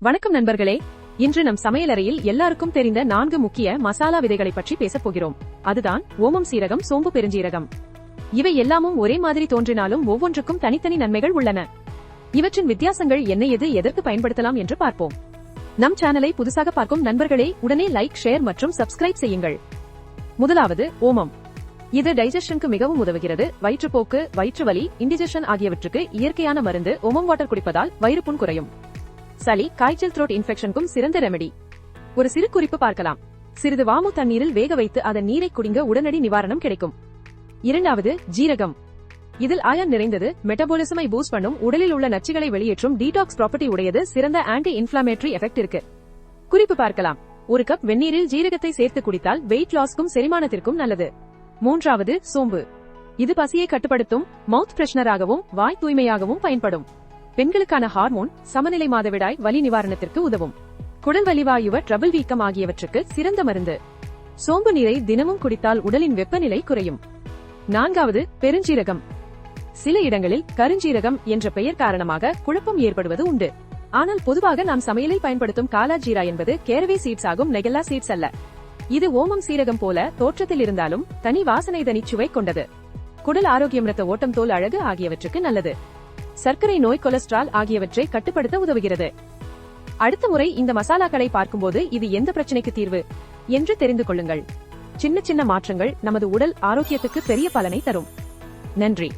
வணக்கம் நண்பர்களே. இன்று நம் சமையலறையில் எல்லாருக்கும் தெரிந்த நான்கு முக்கிய மசாலா விதைகளை பற்றி பேசப் போகிறோம். அதுதான் ஓமம் சீரகம் சோம்பு பெருஞ்சீரகம். இவை எல்லாமும் ஒரே மாதிரி தோன்றினாலும் ஒவ்வொன்றுக்கும் தனித்தனி நன்மைகள் உள்ளன. இவற்றின் வித்தியாசங்கள் என்ன எது எதற்கு பயன்படுத்தலாம் என்று பார்ப்போம். நம் சேனலை புதுசாக பார்க்கும் நண்பர்களே உடனே லைக் ஷேர் மற்றும் சப்ஸ்கிரைப் செய்யுங்கள். முதலாவது ஓமம். இது டைஜஷனுக்கு மிகவும் உதவுகிறது. வயிற்றுப்போக்கு வயிற்று வலி இண்டிஜஷன் ஆகியவற்றுக்கு இயற்கையான மருந்து ஓமம் வாட்டர் குடிப்பதால் வயிறுப்புண் குறையும். சளி காய்ச்சல் த்ரோட் இன்ஃபெக்ஷனுக்கும் சிறந்த ரெமெடி ஒரு சிறு குறிப்பு பார்க்கலாம். சிறிது வாமு தண்ணீரில் வேக வைத்து அதன் நீரை குடிங்க உடனடி நிவாரணம் கிடைக்கும். இரண்டாவது ஜீரகம். இதில் அயன் நிறைந்தது மெட்டபாலிசமை பூஸ்ட் பண்ணும் உடலில் உள்ள நச்சுகளை வெளியேற்றும் டீடாக்ஸ் ப்ராப்பர்ட்டி உடையது சிறந்த ஆன்டி இன்ஃபிளாமேட்டரி எஃபெக்ட் இருக்கு. குறிப்பு பார்க்கலாம். ஒரு கப் வெந்நீரில் ஜீரகத்தை சேர்த்து குடித்தால் வெயிட் லாஸ்க்கும் செரிமானத்திற்கும் நல்லது. மூன்றாவது சோம்பு. இது பசியை கட்டுப்படுத்தும் மவுத் ஃப்ரெஷ்னராகவும் வாய் தூய்மையாகவும் பயன்படும். பெண்களுக்கான ஹார்மோன் சமநிலை மாதவிடாய் வலி நிவாரணத்திற்கு உதவும். குடல் வலிவாயுவ ட்ரபிள் வீக்கம் ஆகியவற்றுக்கு சிறந்த மருந்து. சோம்பு நீரை தினமும் குடித்தால் உடலின் வெப்பநிலை குறையும். நான்காவது பெருஞ்சீரகம். சில இடங்களில் கருஞ்சீரகம் என்ற பெயர் காரணமாக குழப்பம் ஏற்படுவது உண்டு. ஆனால் பொதுவாக நாம் சமையலில் பயன்படுத்தும் காலா ஜீரா என்பது கேரவே சீட்ஸ் ஆகும் நெகல்லா சீட்ஸ் அல்ல. இது ஓமம் சீரகம் போல தோற்றத்தில் இருந்தாலும் தனி வாசனை தனி சுவை கொண்டது. குடல் ஆரோக்கியம் ரத்த ஓட்டம் தோல் அழகு ஆகியவற்றுக்கு நல்லது. சர்க்கரை நோய் கொலஸ்ட்ரால் ஆகியவற்றை கட்டுப்படுத்த உதவுகிறது. அடுத்த முறை இந்த மசாலாக்களை பார்க்கும்போது இது எந்த பிரச்சனைக்கு தீர்வு என்று தெரிந்து கொள்ளுங்கள். சின்ன சின்ன மாற்றங்கள் நமது உடல் ஆரோக்கியத்துக்கு பெரிய பலனை தரும். நன்றி.